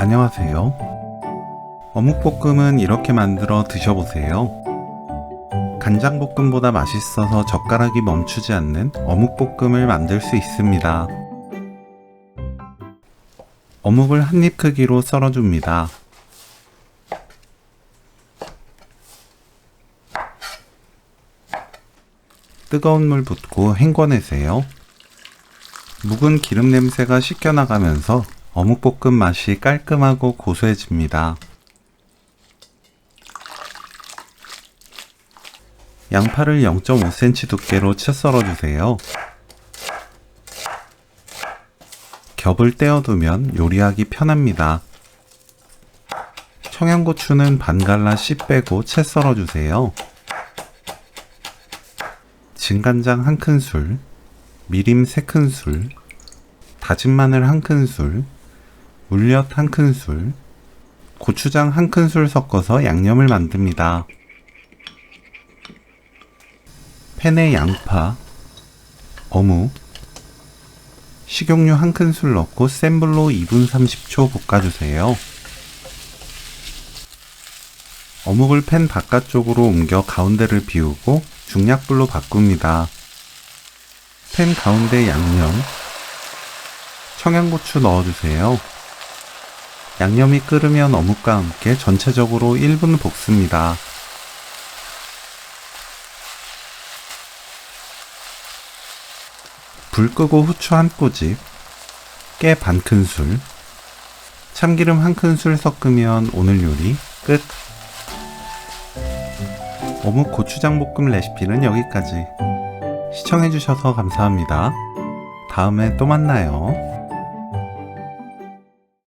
안녕하세요. 어묵볶음은 이렇게 만들어 드셔보세요. 간장볶음보다 맛있어서 젓가락이 멈추지 않는 어묵볶음을 만들 수 있습니다. 어묵을 한 입 크기로 썰어줍니다. 뜨거운 물 붓고 헹궈내세요. 묵은 기름 냄새가 씻겨나가면서 어묵볶음 맛이 깔끔하고 고소해집니다. 양파를 0.5cm 두께로 채 썰어주세요. 겹을 떼어두면 요리하기 편합니다. 청양고추는 반 갈라 씨 빼고 채 썰어주세요. 진간장 한 큰술, 미림 세 큰술, 다진 마늘 한 큰술, 물엿 한 큰술, 고추장 한 큰술 섞어서 양념을 만듭니다. 팬에 양파, 어묵, 식용유 한 큰술 넣고 센 불로 2분 30초 볶아주세요. 어묵을 팬 바깥쪽으로 옮겨 가운데를 비우고 중약불로 바꿉니다. 팬 가운데 양념, 청양고추 넣어주세요. 양념이 끓으면 어묵과 함께 전체적으로 1분 볶습니다. 불 끄고 후추 한 꼬집, 깨 반 큰술, 참기름 한 큰술 섞으면 오늘 요리 끝! 어묵 고추장 볶음 레시피는 여기까지. 시청해주셔서 감사합니다. 다음에 또 만나요.